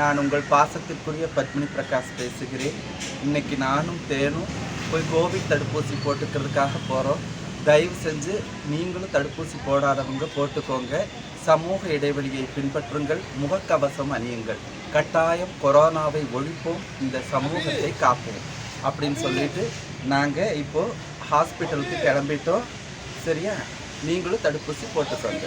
நான் உங்கள் பாசத்திற்குரிய பத்மினி பிரகாஷ் பேசுகிறேன். இன்னைக்கு நானும் தேனும் போய் கோவிட் தடுப்பூசி போட்டுக்கிறதுக்காக போகிறோம் தயவு செஞ்சு நீங்களும் தடுப்பூசி போடாதவங்க போட்டுக்கோங்க. சமூக இடைவெளியை பின்பற்றுங்கள். முகக்கவசம் அணியுங்கள். கட்டாயம் கொரோனாவை ஒழிப்போம். இந்த சமூகத்தை காப்போம். அப்படின்னு சொல்லிட்டு நாங்கள் இப்போது ஹாஸ்பிட்டலுக்கு கிளம்பிட்டோம். சரியா? நீங்களும் தடுப்பூசி போட்டுக்கோங்க.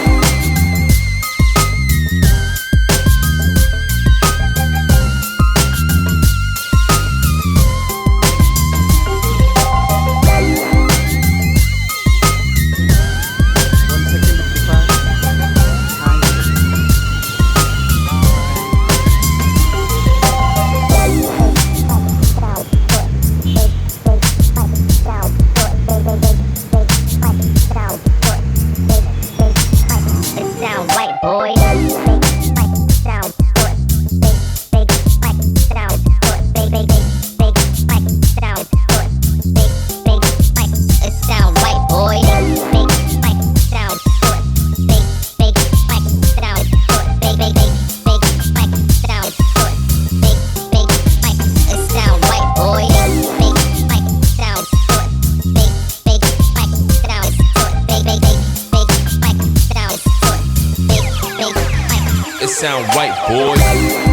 Sound right, boys.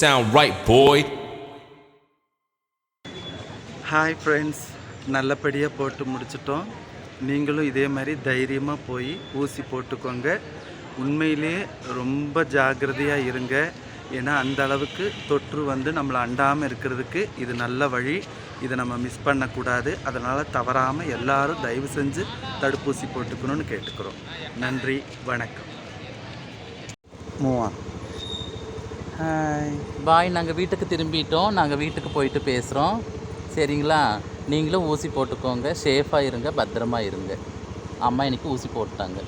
Sound right, boy. Hi friends நல்லபடியாக போட்டு முடிச்சிட்டோம். நீங்களும் இதே மாதிரி தைரியமாக போய் ஊசி போட்டுக்கோங்க. உண்மையிலேயே ரொம்ப ஜாக்கிரதையாக இருங்க. ஏன்னா அந்த அளவுக்கு தொற்று வந்து நம்மளை அண்டாமல் இருக்கிறதுக்கு இது நல்ல வழி. இதை நம்ம மிஸ் பண்ணக்கூடாது. அதனால் தவறாமல் எல்லாரும் தயவு செஞ்சு தடுப்பூசி போட்டுக்கணும்னு கேட்டுக்கிறோம். நன்றி வணக்கம். மூவா பாய் நாங்கள் வீட்டுக்கு திரும்பிட்டோம். நாங்கள் வீட்டுக்கு போயிட்டு பேசுகிறோம் சரிங்களா? நீங்களும் ஊசி போட்டுக்கோங்க. சேஃபாக இருங்க. பத்திரமா இருங்க. அம்மா இன்றைக்கி ஊசி போட்டாங்க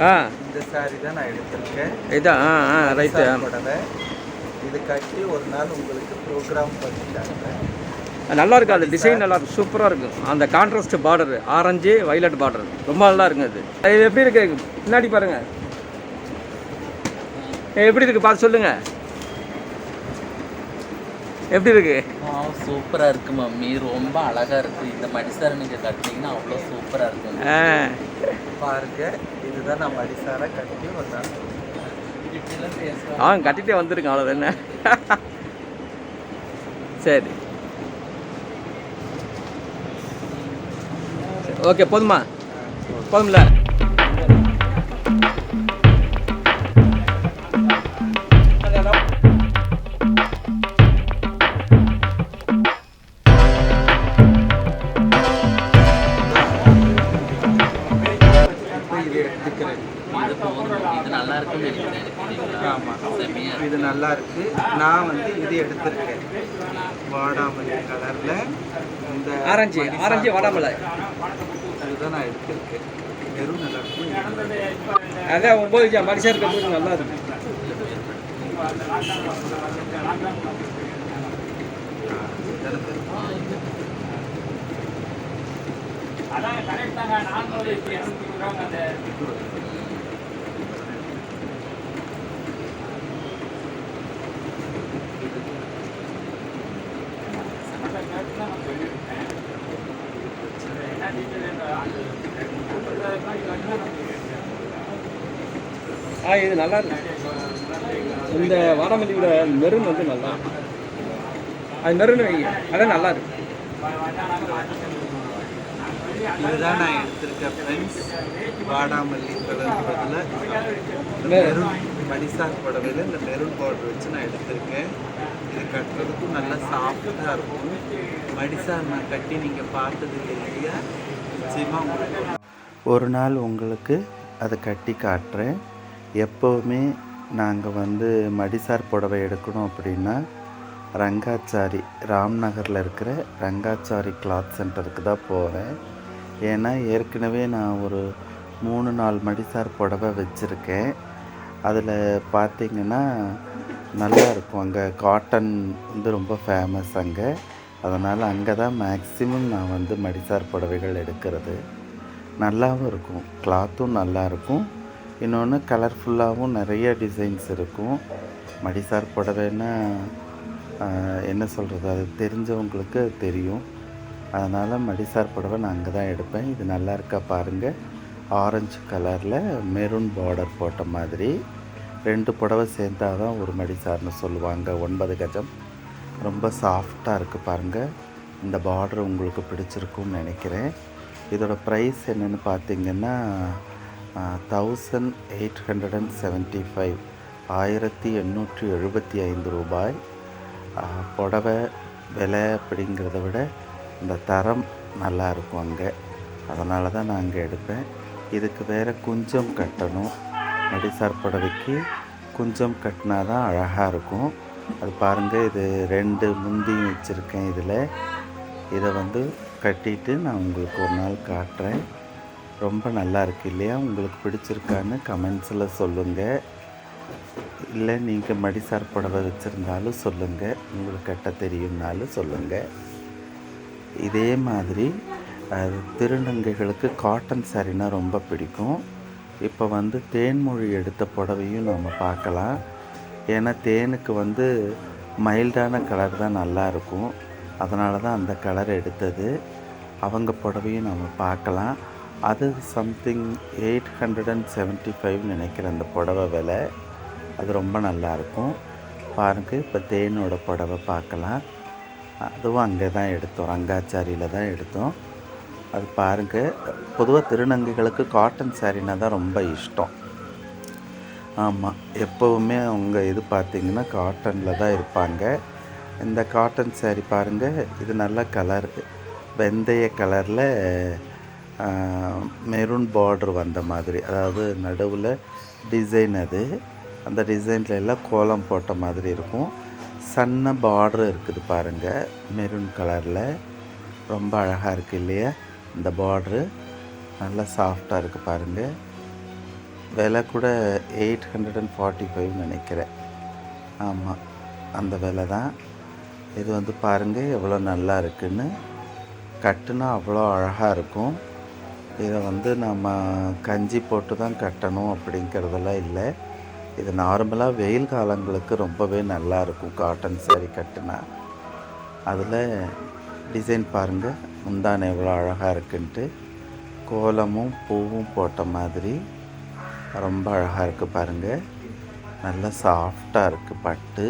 ஆ. இந்த சாரி தான் நான் எடுத்திருக்கேன். இதான் ஆ ஆ ரைட்டு புடவை. இது கட்டி ஒரு நாள் உங்களுக்கு ப்ரோக்ராம் பண்ணிட்டாங்க நல்லா இருக்கு அது டிசைன் நல்லா இருக்கு சூப்பராக இருக்கும் அந்த contrast border orange violet border ரொம்ப நல்லா இருக்குங்க அது. இது எப்படி இருக்கு? பின்னாடி பாருங்க. எப்படி இருக்கு? பார்த்து சொல்லுங்க. எப்படி இருக்கு? ஆ சூப்பராக இருக்கு மம்மி. ரொம்ப அழகாக இருக்குது இந்த மடிசாரை நீங்கள் கட்டினீங்கன்னா அவ்வளோ சூப்பராக இருக்கும். ஆ. பாருங்க இதுதான் நான் மடிசார கட்டி ஒரு நாள் ஆ கட்டிகிட்டே வந்துருங்க அவ்வளோ என்ன சரி. ஓகே போதுமா. போதும்ல? உங்களுக்கு நான் வந்து இது எடுத்திருக்கேன். வாடாமல்லி கலரில் இந்த ஆரஞ்சு ஆரஞ்சு சார் வடமலை அதுதான் நான் எடுத்திருக்கேன். வெறும் நல்லா இருக்கும் இது நல்லா. அதான் ஒம்பது மனுஷன் இருக்கிறது நல்லா ஆ இது நல்லா இருக்கு. இந்த வாடாமல்லியோட மெருன் வந்து நல்லா. அது மெருன் வைங்க. அதான் நல்லா இருக்கு. இதுதான் நான் எடுத்திருக்கேன் ஃப்ரெண்ட்ஸ் வாடாமல்லி கலர் மணிசார் புடவையில் இந்த மெரூன் பார்டர் வச்சு நான் எடுத்திருக்கேன். இது கட்டுறதுக்கும் நல்லா சாஃப்டாக இருக்கும். மடிசார் நான் கட்டி நீங்கள் பார்த்தது இல்லையா? நிச்சயமாக உங்களுக்கு ஒரு நாள் உங்களுக்கு அதை கட்டி காட்டுறேன். எப்போவுமே நாங்கள் வந்து மடிசார் புடவை எடுக்கணும் அப்படின்னா ரங்காச்சாரி ராம்நகரில் இருக்கிற ரங்காச்சாரி கிளாத் சென்டருக்கு தான் போவேன். ஏன்னா ஏற்கனவே நான் ஒரு மூணு நாலு மடிசார் புடவை வச்சுருக்கேன். அதில் பார்த்திங்கன்னா நல்லா இருக்கும். அங்கே காட்டன் வந்து ரொம்ப ஃபேமஸ் அங்கே. அதனால் அங்கே தான் மேக்ஸிமம் நான் வந்து மடிசார் புடவைகள் எடுக்கிறது. நல்லாவும் இருக்கும். கிளாத்தும் நல்லா இருக்கும். இன்னொன்று கலர்ஃபுல்லாகவும் நிறைய டிசைன்ஸ் இருக்கும். மடிசார் புடவைன்னா என்ன சொல்கிறது அது தெரிஞ்சவங்களுக்கு தெரியும். அதனால் மடிசார் புடவை நான் அங்கே தான் எடுப்பேன். இது நல்லா இருக்கா பாருங்கள் ஆரஞ்சு கலரில் மெரூன் பார்டர் போட்ட மாதிரி. ரெண்டு புடவை சேர்ந்தாதான் தான் ஒரு மடிசார்னு சொல்லுவாங்க ஒன்பது கஜம். ரொம்ப சாஃப்டாக இருக்குது பாருங்கள் இந்த பார்டர் உங்களுக்கு பிடிச்சிருக்கும்னு நினைக்கிறேன். இதோடய ப்ரைஸ் என்னென்னு பார்த்தீங்கன்னா thousand eight hundred and seventy five ஆயிரத்தி எண்ணூற்றி எழுபத்தி ஐந்து ரூபாய். புடவை விலை அப்படிங்கிறத விட இந்த தரம் நல்லா இருக்கும் அங்கே. அதனால தான் நான் அங்கே எடுப்பேன். இதுக்கு வேறு குஞ்சம் கட்டணும். நடிசார் புடவைக்கு குஞ்சம் கட்டினா தான் அழகாக இருக்கும். அது பாருங்கள் இது ரெண்டு முந்தியும் வச்சுருக்கேன் இதில். இதை வந்து கட்டிட்டு நான் உங்களுக்கு ஒரு நாள் காட்டுறேன். ரொம்ப நல்லா இருக்கு இல்லையா? உங்களுக்கு பிடிச்சிருக்கான்னு கமெண்ட்ஸில் சொல்லுங்கள் இல்லை நீங்கள் மடிசார் புடவை வச்சுருந்தாலும் சொல்லுங்கள் உங்களுக்கு கட்ட தெரியும்னாலும் சொல்லுங்கள் இதே மாதிரி திருநங்கைகளுக்கு காட்டன் சாரினா ரொம்ப பிடிக்கும். இப்போ வந்து தேன்மொழி எடுத்த புடவையும் நம்ம பார்க்கலாம். ஏன்னா தேனுக்கு வந்து மைல்டான கலர் தான் நல்லா இருக்கும் அதனால தான் அந்த கலர் எடுத்தது. அவங்க புடவையும் நம்ம பார்க்கலாம். அது something eight hundred and seventy five நினைக்கிறேன் அந்த புடவை விலை. அது ரொம்ப நல்லா இருக்கும். பாருங்க இப்போ தேனோட புடவை பார்க்கலாம். அதுவும் அங்கே தான் எடுத்தோம். ரங்காச்சாரியில் தான் எடுத்தோம். அது பாருங்கள் பொதுவாக திருநங்கைகளுக்கு காட்டன் சாரினா தான் ரொம்ப இஷ்டம். ஆமாம் எப்போவுமே அவங்க இது பார்த்திங்கன்னா காட்டனில் தான் இருப்பாங்க. இந்த காட்டன் சாரி பாருங்கள் இது நல்ல கலர் வெந்தய கலரில் மெரூன் பார்டர் வந்த மாதிரி. அதாவது நடுவில் டிசைன் அது. அந்த டிசைனில் எல்லாம் கோலம் போட்ட மாதிரி இருக்கும். சன்ன பார்டர் இருக்குது பாருங்கள் மெரூன் கலரில் ரொம்ப அழகாக இருக்குது இல்லையா? இந்த பார்ட்ரு நல்லா சாஃப்டாக இருக்குது பாருங்கள் விலை கூட eight hundred and forty five நினைக்கிறேன். ஆமாம் அந்த விலை தான். இது வந்து பாருங்கள் எவ்வளோ நல்லா இருக்குதுன்னு கட்டுனா அவ்வளோ அழகாக இருக்கும். இதை வந்து நம்ம கஞ்சி போட்டு தான் கட்டணும் அப்படிங்கிறதெல்லாம் இல்லை. இது நார்மலாக வெயில் காலங்களுக்கு ரொம்பவே நல்லா இருக்கும் காட்டன் சேரீ கட்டினா. அதில் டிசைன் பாருங்கள் முந்தானை எவ்வளோ அழகாக இருக்குன்ட்டு. கோலமும் பூவும் போட்ட மாதிரி ரொம்ப அழகாக இருக்குது பாருங்கள் நல்லா சாஃப்டாக இருக்குது பட்டு.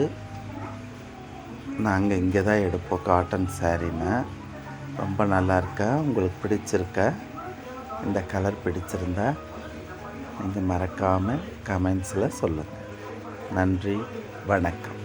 நாங்கள் இங்கே தான் எடுப்போம் காட்டன் சாரீனா ரொம்ப நல்லா இருக்கா? உங்களுக்கு பிடிச்சிருக்கா? இந்த கலர் பிடிச்சிருந்தா நீங்கள் மறக்காமல் கமெண்ட்ஸில் சொல்லுங்கள் நன்றி வணக்கம்.